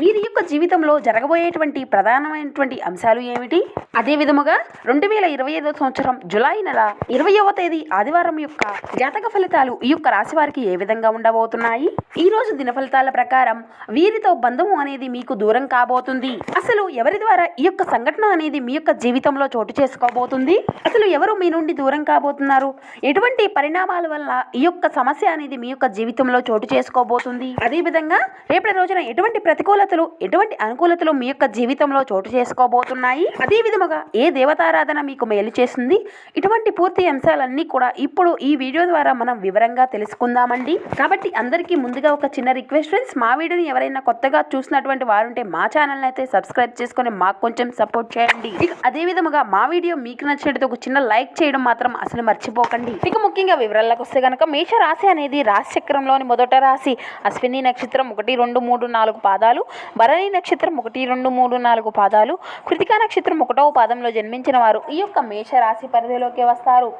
వీరి యొక్క జీవితంలో జరగబోయేటువంటి ప్రధానమైనటువంటి అంశాలు ఏమిటి? అదే విధముగా రెండు వేల ఇరవై ఐదో సంవత్సరం జులై నెల ఇరవయవ తేదీ ఆదివారం యొక్క జాతక ఫలితాలు ఈ యొక్క రాశి వారికి ఏ విధంగా ఉండబోతున్నాయి? ఈ రోజు దిన ఫలితాల ప్రకారం వీరితో బంధము అనేది మీకు దూరం కాబోతుంది. అసలు ఎవరి ద్వారా ఈ యొక్క సంఘటన అనేది మీ యొక్క జీవితంలో చోటు చేసుకోబోతుంది? అసలు ఎవరు మీ నుండి దూరం కాబోతున్నారు? ఎటువంటి పరిణామాల వల్ల ఈ యొక్క సమస్య అనేది మీ యొక్క జీవితంలో చోటు చేసుకోబోతుంది? అదే విధంగా రేపటి రోజున ఎటువంటి ప్రతికూల అనుకూలతలు ఎటువంటి అనుకూలతలు మీ యొక్క జీవితంలో చోటు చేసుకోబోతున్నాయి? అదే విధముగా ఏ దేవతారాధన మీకు మేలు చేస్తుంది? ఇటువంటి పూర్తి అంశాలన్నీ కూడా ఇప్పుడు ఈ వీడియో ద్వారా మనం వివరంగా తెలుసుకుందామండి. కాబట్టి అందరికీ ముందుగా ఒక చిన్న రిక్వెస్ట్ ఫ్రెండ్స్ మా వీడియోని ఎవరైనా కొత్తగా చూసినటువంటి వారుంటే మా ఛానల్ అయితే సబ్స్క్రైబ్ చేసుకొని మాకు కొంచెం సపోర్ట్ చేయండి. ఇక అదే విధముగా మా వీడియో మీకు నచ్చినట్టు ఒక చిన్న లైక్ చేయడం మాత్రం అసలు మర్చిపోకండి. ఇక ముఖ్యంగా వివరాలకు వస్తే కనుక మేష రాశి అనేది రాశి చక్రంలోని మొదట రాశి. అశ్విని నక్షత్రం ఒకటి రెండు మూడు నాలుగు పాదాలు. భరణి నక్షత్రం ఒకటి రెండు మూడు నాలుగు పాదాలు కృతికా నక్షత్రం ఒకటవ పాదంలో జన్మించిన వారు ఈ యొక్క మేష రాశి పరిధిలోకి వస్తారు.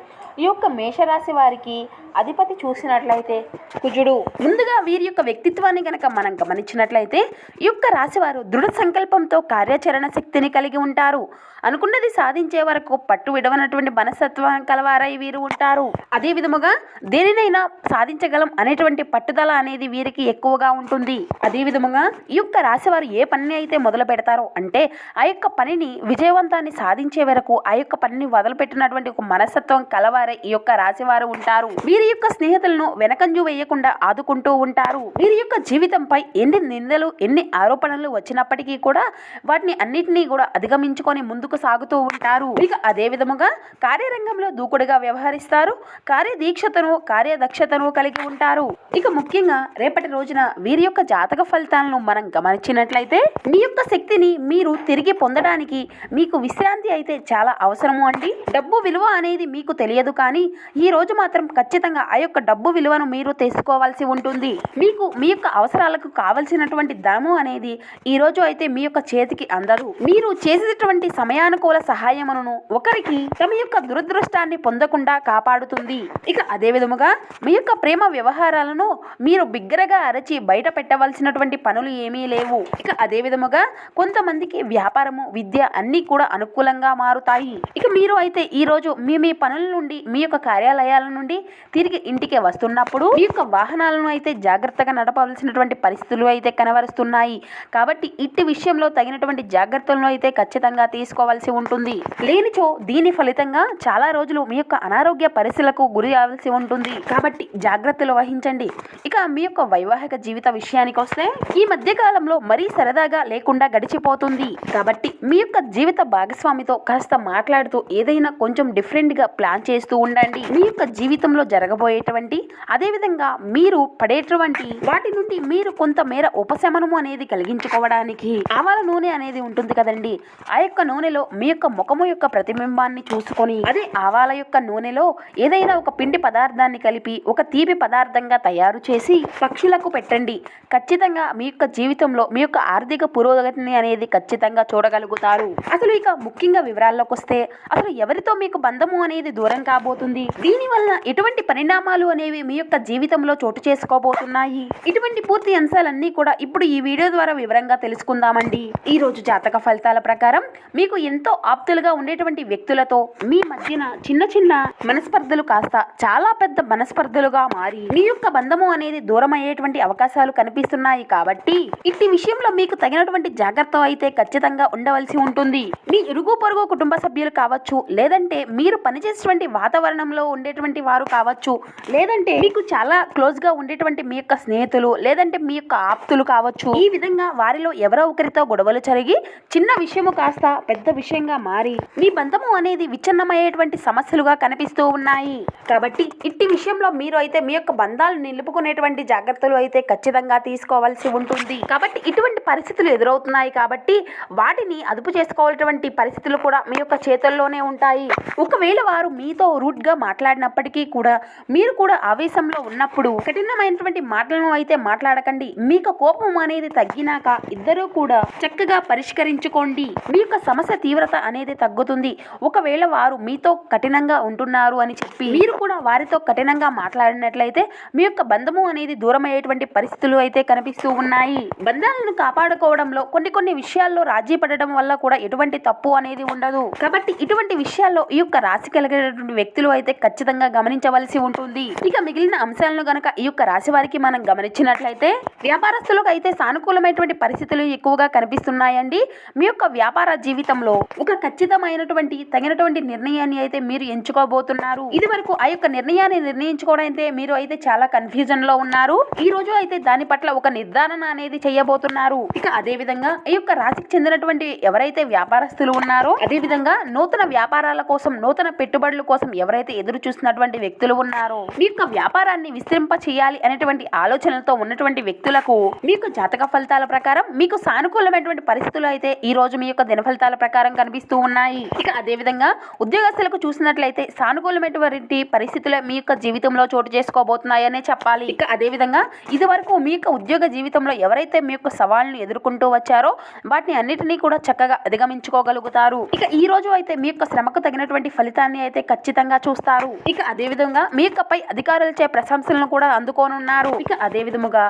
ఈ యొక్క మేషరాశి వారికి అధిపతి చూసినట్లయితే కుజుడు ముందుగా వీరి యొక్క వ్యక్తిత్వాన్ని గనక మనం గమనించినట్లయితే ఈ యొక్క రాశివారు దృఢ సంకల్పంతో కార్యాచరణ శక్తిని కలిగి ఉంటారు. అనుకున్నది సాధించే వరకు పట్టు విడవనటువంటి మనస్తత్వం కలవారై వీరు ఉంటారు. అదే విధముగా దేనినైనా సాధించగలం అనేటువంటి పట్టుదల అనేది వీరికి ఎక్కువగా ఉంటుంది. అదే విధముగా ఈ యొక్క రాశివారు ఏ పనిని అయితే మొదలు పెడతారో అంటే ఆ యొక్క పనిని విజయవంతాన్ని సాధించే వరకు ఆ యొక్క పనిని వదిలిపెట్టినటువంటి ఒక మనస్తత్వం కలవారే ఈ యొక్క రాశివారు ఉంటారు. వీరి యొక్క స్నేహితులను వెనకంజు వేయకుండా ఆదుకుంటూ ఉంటారు. వీరి యొక్క జీవితంపై ఎన్ని నిందలు ఎన్ని ఆరోపణలు వచ్చినప్పటికీ కూడా వాటిని అన్నిటినీ కూడా అధిగమించుకొని ముందుకు సాగుతూ ఉంటారు. ఇక అదే విధముగా కార్యరంగంలో దూకుడుగా వ్యవహరిస్తారు. కార్యదీక్షతను కార్యదక్షతను కలిగి ఉంటారు. ఇక ముఖ్యంగా రేపటి రోజున వీరి యొక్క జాతక ఫలితాలను మనం గమని గమనించినట్లయితే మీ యొక్క శక్తిని మీరు తిరిగి పొందడానికి మీకు విశ్రాంతి అయితే చాలా అవసరము అండి. డబ్బు విలువ అనేది మీకు తెలియదు కానీ ఈ రోజు మాత్రం ఖచ్చితంగా ఆ యొక్క డబ్బు విలువను మీరు తెలుసుకోవాల్సి ఉంటుంది. మీకు మీ యొక్క అవసరాలకు కావలసినటువంటి ధనము అనేది ఈ రోజు అయితే మీ యొక్క చేతికి అందదు. మీరు చేసేటటువంటి సమయానుకూల సహాయమును ఒకరికి తమ యొక్క దురదృష్టాన్ని పొందకుండా కాపాడుతుంది. ఇక అదే విధముగా మీ యొక్క ప్రేమ వ్యవహారాలను మీరు బిగ్గరగా అరచి బయట పెట్టవలసినటువంటి పనులు ఏమీ లేవు. ఇక అదే విధముగా కొంతమందికి వ్యాపారము విద్య అన్నీ కూడా అనుకూలంగా మారుతాయి. ఇక మీరు అయితే ఈ రోజు మీ మీ పనుల నుండి మీ యొక్క కార్యాలయాల నుండి తిరిగి ఇంటికి వస్తున్నప్పుడు మీ యొక్క వాహనాలను అయితే జాగ్రత్తగా నడపవలసినటువంటి పరిస్థితులు అయితే కనబరుస్తున్నాయి. కాబట్టి ఇట్టి విషయంలో తగినటువంటి జాగ్రత్తలను అయితే ఖచ్చితంగా తీసుకోవాల్సి ఉంటుంది. లేనిచో దీని ఫలితంగా చాలా రోజులు మీ యొక్క అనారోగ్య పరిస్థితులకు గురి అవ్వాల్సి ఉంటుంది. కాబట్టి జాగ్రత్తలు వహించండి. ఇక మీ యొక్క వైవాహిక జీవిత విషయానికి వస్తే ఈ మధ్య జీవితంలో మరీ సరదాగా లేకుండా గడిచిపోతుంది. కాబట్టి మీ యొక్క జీవిత భాగస్వామితో కాస్త మాట్లాడుతూ ఏదైనా కొంచెం డిఫరెంట్గా ప్లాన్ చేస్తూ ఉండండి. మీ యొక్క జీవితంలో జరగబోయేటువంటి అదేవిధంగా మీరు పడేటువంటి వాటి నుండి మీరు కొంత మేర ఉపశమనము అనేది కలిగించుకోవడానికి ఆవాల నూనె అనేది ఉంటుంది కదండి. ఆ యొక్క నూనెలో మీ యొక్క ముఖము యొక్క ప్రతిబింబాన్ని చూసుకొని అదే ఆవాల యొక్క నూనెలో ఏదైనా ఒక పిండి పదార్థాన్ని కలిపి ఒక తీపి పదార్థంగా తయారు చేసి పక్షులకు పెట్టండి. ఖచ్చితంగా మీ యొక్క జీవితం జీవితంలో మీ యొక్క ఆర్థిక పురోగతిని అనేది ఖచ్చితంగా చూడగలుగుతారు. అసలు ఇక ముఖ్యంగా వివరాల్లోకి వస్తే అసలు ఎవరితో మీకు బంధము అనేది దూరం కాబోతుంది? దీని వలన ఎటువంటి పరిణామాలు అనేవి మీ యొక్క జీవితంలో చోటు చేసుకోబోతున్నాయి? ఇటువంటి పూర్తి అంశాలన్నీ కూడా ఇప్పుడు ఈ వీడియో ద్వారా వివరంగా తెలుసుకుందామండి. ఈ రోజు జాతక ఫలితాల ప్రకారం మీకు ఎంతో ఆప్తులుగా ఉండేటువంటి వ్యక్తులతో మీ మధ్యన చిన్న చిన్న మనస్పర్ధలు కాస్త చాలా పెద్ద మనస్పర్ధలుగా మారి మీ యొక్క బంధము అనేది దూరం అయ్యేటువంటి అవకాశాలు కనిపిస్తున్నాయి కాబట్టి ఇట్టి విషయంలో మీకు తగినటువంటి జాగ్రత్త అయితే ఖచ్చితంగా ఉండవలసి ఉంటుంది. మీ ఇరుగు పొరుగు కుటుంబ సభ్యులు కావచ్చు లేదంటే మీరు పనిచేసేటువంటి వాతావరణంలో ఉండేటువంటి వారు కావచ్చు లేదంటే మీకు చాలా క్లోజ్గా ఉండేటువంటి మీ యొక్క స్నేహితులు లేదంటే మీ యొక్క ఆప్తులు కావచ్చు ఈ విధంగా వారిలో ఎవరో ఒకరితో గొడవలు జరిగి చిన్న విషయము కాస్త పెద్ద విషయంగా మారి మీ బంధము అనేది విచ్ఛిన్నమయ్యేటువంటి సమస్యలుగా కనిపిస్తూ ఉన్నాయి. కాబట్టి ఇట్టి విషయంలో మీరు అయితే మీ యొక్క బంధాలు నిలుపుకునేటువంటి జాగ్రత్తలు అయితే ఖచ్చితంగా తీసుకోవాల్సి ఉంటుంది. కాబట్టి కాబట్టి ఇటువంటి పరిస్థితులు ఎదురవుతున్నాయి కాబట్టి వాటిని అదుపు చేసుకోవాల్టువంటి పరిస్థితులు కూడా మీ యొక్క చేతుల్లోనే ఉంటాయి. ఒకవేళ వారు మీతో రూట్గా మాట్లాడినప్పటికీ కూడా మీరు కూడా ఆవేశంలో ఉన్నప్పుడు కఠినమైనటువంటి మాటలను అయితే మాట్లాడకండి. మీకు కోపం అనేది తగ్గినాక ఇద్దరూ కూడా చక్కగా పరిష్కరించుకోండి. మీ యొక్క సమస్య తీవ్రత అనేది తగ్గుతుంది. ఒకవేళ వారు మీతో కఠినంగా ఉంటున్నారు అని చెప్పి మీరు కూడా వారితో కఠినంగా మాట్లాడినట్లయితే మీ యొక్క బంధము అనేది దూరం అయ్యేటువంటి పరిస్థితులు అయితే కనిపిస్తూ ఉన్నాయి. బంధాలను కాపాడుకోవడంలో కొన్ని కొన్ని విషయాల్లో రాజీ పడడం వల్ల కూడా ఎటువంటి తప్పు అనేది ఉండదు. కాబట్టి ఇటువంటి విషయాల్లో ఈ యొక్క రాశి కలిగేటువంటి వ్యక్తులు అయితే ఖచ్చితంగా గమనించవలసి ఉంటుంది. ఇక మిగిలిన అంశాలను గనక ఈ యొక్క రాశి వారికి మనం గమనించినట్లయితే వ్యాపారస్తులకు అయితే సానుకూలమైనటువంటి పరిస్థితులు ఎక్కువగా కనిపిస్తున్నాయండి. మీ యొక్క వ్యాపార జీవితంలో ఒక ఖచ్చితమైనటువంటి తగినటువంటి నిర్ణయాన్ని అయితే మీరు ఎంచుకోబోతున్నారు. ఇది వరకు ఆ యొక్క నిర్ణయాన్ని నిర్ణయించుకోవడం అయితే మీరు అయితే చాలా కన్ఫ్యూజన్లో ఉన్నారు. ఈ రోజు అయితే దాని పట్ల ఒక నిర్ధారణ అనేది చేయబో చేయబోతున్నారు ఇక అదే విధంగా ఈ యొక్క రాశికి చెందినటువంటి ఎవరైతే వ్యాపారస్తులు ఉన్నారో అదే విధంగా నూతన వ్యాపారాల కోసం నూతన పెట్టుబడుల కోసం ఎవరైతే ఎదురు చూస్తున్నటువంటి వ్యక్తులు ఉన్నారో మీ యొక్క వ్యాపారాన్ని విస్తరింప చేయాలి అనేటువంటి ఆలోచనలతో ఉన్నటువంటి వ్యక్తులకు మీ యొక్క జాతక ఫలితాల ప్రకారం మీకు సానుకూలమైనటువంటి పరిస్థితులు అయితే ఈ రోజు మీ యొక్క దిన ఫలితాల ప్రకారం కనిపిస్తూ ఉన్నాయి. ఇక అదే విధంగా ఉద్యోగస్తులకు చూసినట్లయితే సానుకూలమైనటువంటి పరిస్థితులు మీ యొక్క జీవితంలో చోటు చేసుకోబోతున్నాయనే చెప్పాలి. ఇక అదే విధంగా ఇది వరకు మీ యొక్క ఉద్యోగ జీవితంలో ఎవరైతే మీ యొక్క సవాళ్ళను ఎదుర్కొంటూ వచ్చారో వాటిని అన్నిటినీ కూడా చక్కగా అధిగమించుకోగలుగుతారు. ఇక ఈ రోజు అయితే మీ యొక్క శ్రమకు తగినటువంటి ఫలితాన్ని అయితే ఖచ్చితంగా చూస్తారు. ఇక అదే విధంగా మీ యొక్క పై అధికారులచే ప్రశంసలను కూడా అందుకోనున్నారు. ఇక అదే విధముగా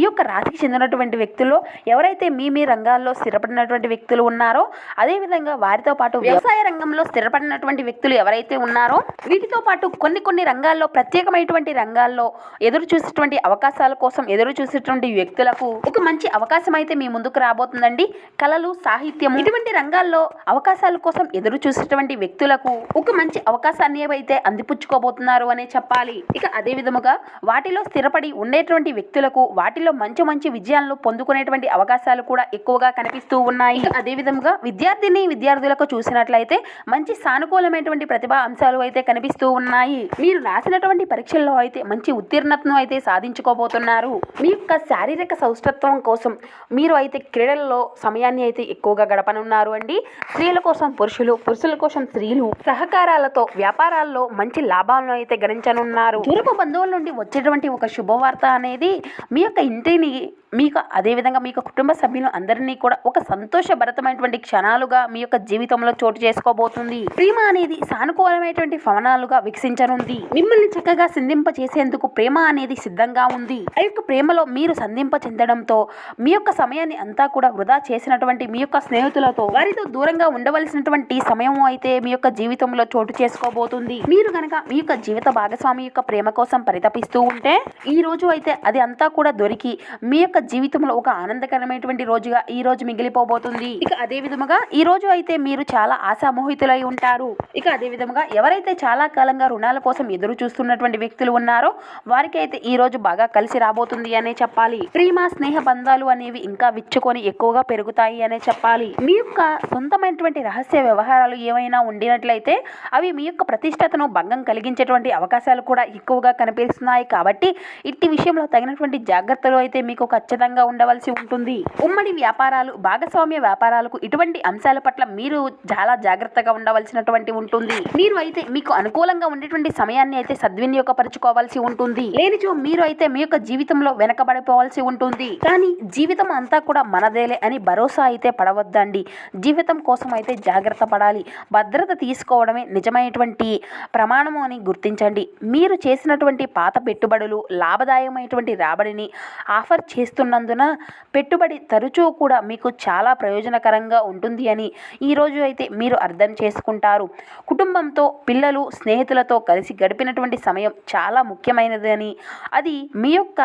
ఈ యొక్క రాశికి చెందినటువంటి వ్యక్తుల్లో ఎవరైతే మీ మీ రంగాల్లో స్థిరపడినటువంటి వ్యక్తులు ఉన్నారో అదే విధంగా వారితో పాటు వ్యవసాయ రంగంలో స్థిరపడినటువంటి వ్యక్తులు ఎవరైతే ఉన్నారో వీటితో పాటు కొన్ని కొన్ని రంగాల్లో ప్రత్యేకమైనటువంటి రంగాల్లో ఎదురు చూసేటువంటి అవకాశాల కోసం ఎదురు చూసేటువంటి వ్యక్తులకు ఒక మంచి అవకాశం అయితే మీ ముందుకు రాబోతుందండి. కళలు సాహిత్యం ఇటువంటి రంగాల్లో అవకాశాల కోసం ఎదురు చూసేటువంటి వ్యక్తులకు ఒక మంచి అవకాశాన్ని అయితే అందిపుచ్చుకోబోతున్నారు అనే చెప్పాలి. ఇక అదే విధముగా వాటిలో స్థిరపడి ఉండేటువంటి వ్యక్తులకు వాటిలో మంచి మంచి విజయాలను పొందుకునేటువంటి అవకాశాలు కూడా ఎక్కువగా కనిపిస్తూ ఉన్నాయి. అదే విధముగా విద్యార్థిని విద్యార్థులకు చూసినట్లయితే మంచి సానుకూలమైనటువంటి ప్రతిభా అంశాలు అయితే కనిపిస్తూ ఉన్నాయి. మీరు రాసినటువంటి పరీక్షల్లో అయితే మంచి ఉత్తీర్ణతను అయితే సాధించుకోబోతున్నారు. మీ యొక్క శారీరక సౌష్టత్వం కోసం మీరు అయితే క్రీడల్లో సమయాన్ని అయితే ఎక్కువగా గడపనున్నారు అండి. స్త్రీల కోసం పురుషులు పురుషుల కోసం స్త్రీలు సహకారాలతో వ్యాపారాల్లో మంచి లాభాలను అయితే గణించనున్నారు. దూరపు బంధువుల నుండి వచ్చేటువంటి ఒక శుభవార్త అనేది మీ యొక్క ఇంటిని మీకు అదేవిధంగా మీ యొక్క కుటుంబ సభ్యులు అందరినీ కూడా ఒక సంతోషభరితమైనటువంటి క్షణాలుగా మీ యొక్క జీవితంలో చోటు చేసుకోబోతుంది. ప్రేమ అనేది సానుకూలమైనటువంటి భవనాలుగా వికసించనుంది. మిమ్మల్ని చక్కగా సంధింప చేసేందుకు ప్రేమ అనేది సిద్ధంగా ఉంది. ఆ యొక్క ప్రేమలో మీరు సంధింప చెందడంతో మీ యొక్క సమయాన్ని అంతా కూడా వృధా చేసినటువంటి మీ యొక్క స్నేహితులతో వారితో దూరంగా ఉండవలసినటువంటి సమయం అయితే మీ యొక్క జీవితంలో చోటు చేసుకోబోతుంది. మీరు గనక మీ యొక్క జీవిత భాగస్వామి యొక్క ప్రేమ కోసం పరితపిస్తూ ఉంటే ఈ రోజు అయితే అది అంతా కూడా దొరికి మీ యొక్క జీవితంలో ఒక ఆనందకరమైనటువంటి రోజుగా ఈ రోజు మిగిలిపోబోతుంది. ఇక అదే విధముగా ఈ రోజు అయితే మీరు చాలా ఆశామోహితులై ఉంటారు. ఇక అదే విధముగా ఎవరైతే చాలా కాలంగా రుణాల కోసం ఎదురు చూస్తున్నటువంటి వ్యక్తులు ఉన్నారో వారికి అయితే ఈ రోజు బాగా కలిసి రాబోతుంది అనే చెప్పాలి. ప్రేమ స్నేహ బంధాలు అనేవి ఇంకా విచ్చుకొని ఎక్కువగా పెరుగుతాయి అనే చెప్పాలి. మీ యొక్క సొంతమైనటువంటి రహస్య వ్యవహారాలు ఏమైనా ఉండినట్లయితే అవి మీ యొక్క ప్రతిష్టతను భంగం కలిగించేటువంటి అవకాశాలు కూడా ఎక్కువగా కనిపిస్తున్నాయి. కాబట్టి ఇట్టి విషయంలో తగినటువంటి జాగ్రత్తలు అయితే మీకు ఖచ్చితంగా ఉండవలసి ఉంటుంది. ఉమ్మడి వ్యాపారాలు భాగస్వామ్య వ్యాపారాలకు ఇటువంటి అంశాల పట్ల మీరు చాలా జాగ్రత్తగా ఉండవలసినటువంటి ఉంటుంది. మీరు అయితే మీకు అనుకూలంగా ఉండేటువంటి సమయాన్ని అయితే సద్వినియోగపరచుకోవాల్సి ఉంటుంది. లేనిచో మీరు అయితే మీ యొక్క జీవితంలో వెనకబడిపోవాల్సి ఉంటుంది. కానీ జీవితం అంతా కూడా మనదేలే అని భరోసా అయితే పడవద్దండి. జీవితం కోసం అయితే జాగ్రత్త పడాలి. భద్రత తీసుకోవడమే నిజమైనటువంటి ప్రమాణము అని గుర్తించండి. మీరు చేసినటువంటి పాత పెట్టుబడులు లాభదాయకమైనటువంటి రాబడిని ఆఫర్ చేస్తూ చేస్తున్నందున పెట్టుబడి తరచూ కూడా మీకు చాలా ప్రయోజనకరంగా ఉంటుంది అని ఈరోజు అయితే మీరు అర్థం చేసుకుంటారు. కుటుంబంతో పిల్లలు స్నేహితులతో కలిసి గడిపినటువంటి సమయం చాలా ముఖ్యమైనదని అది మీ యొక్క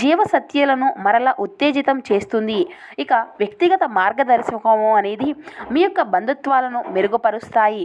జీవసత్యాలను మరలా ఉత్తేజితం చేస్తుంది. ఇక వ్యక్తిగత మార్గదర్శకము అనేది మీ యొక్క బంధుత్వాలను మెరుగుపరుస్తాయి.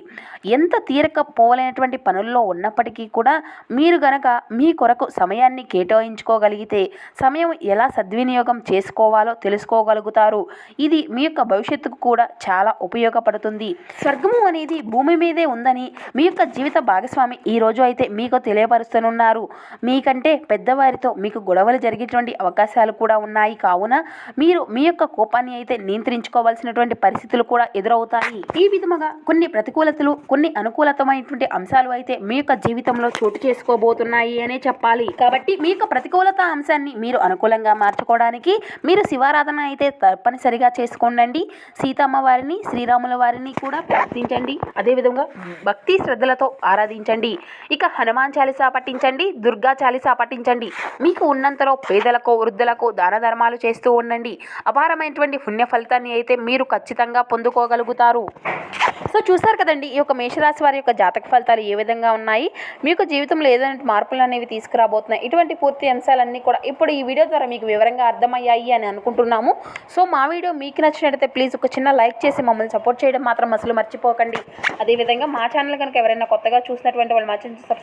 ఎంత తీరక పోలేనటువంటి పనుల్లో ఉన్నప్పటికీ కూడా మీరు గనక మీ కొరకు సమయాన్ని కేటాయించుకోగలిగితే సమయం ఎలా సద్వినియోగం చేసుకోవాలో తెలుసుకోగలుగుతారు. ఇది మీ యొక్క భవిష్యత్తుకు కూడా చాలా ఉపయోగపడుతుంది. స్వర్గము అనేది భూమి మీదే ఉందని మీ యొక్క జీవిత భాగస్వామి ఈ రోజు అయితే మీకు తెలియపరుస్తున్నారు మీకంటే పెద్దవారితో మీకు గొడవలు జరిగేటువంటి అవకాశాలు కూడా ఉన్నాయి. కావున మీరు మీ యొక్క కోపాన్ని అయితే నియంత్రించుకోవాల్సినటువంటి పరిస్థితులు కూడా ఎదురవుతాయి. ఈ విధముగా కొన్ని ప్రతికూలతలు కొన్ని అనుకూలతమైనటువంటి అంశాలు అయితే మీ యొక్క జీవితంలో చోటు చేసుకోబోతున్నాయి అనే చెప్పాలి. కాబట్టి మీ యొక్క ప్రతికూలత అంశాన్ని మీరు అనుకూలంగా మార్చుకోవడానికి మీరు శివారాధన అయితే తప్పనిసరిగా చేసుకోండి సీతమ్మ వారిని శ్రీరాముల వారిని కూడా ప్రార్థించండి. అదేవిధంగా భక్తి శ్రద్ధలతో ఆరాధించండి. ఇక హనుమాన్ చాలీసా పఠించండి దుర్గా చాలీసా పఠించండి. మీకు ఉన్నంతలో పేదలకు వృద్ధులకు దాన ధర్మాలు చేస్తూ ఉండండి. అపారమైనటువంటి పుణ్య ఫలితాన్ని అయితే మీరు ఖచ్చితంగా పొందుకోగలుగుతారు. సో చూసారు కదండి ఈ యొక్క మేషరాశి వారి యొక్క జాతక ఫలితాలు ఏ విధంగా ఉన్నాయి? మీకు జీవితంలో ఏదైనా మార్పులు అనేవి తీసుకురాబోతున్నాయి. ఇటువంటి పూర్తి అంశాలన్నీ కూడా ఇప్పుడు ఈ వీడియో ద్వారా మీకు వివరంగా అర్థమయ్యాయి అని అనుకుంటున్నాము. సో మా వీడియో మీకు నచ్చినట్లయితే ప్లీజ్ ఒక చిన్న లైక్ చేసి మమ్మల్ని సపోర్ట్ చేయడం మాత్రం అసలు మర్చిపోకండి. అదేవిధంగా మా ఛానల్ కనుక ఎవరైనా కొత్తగా చూసినటువంటి వాళ్ళు మా ఛానల్ సబ్స్క్రైబ్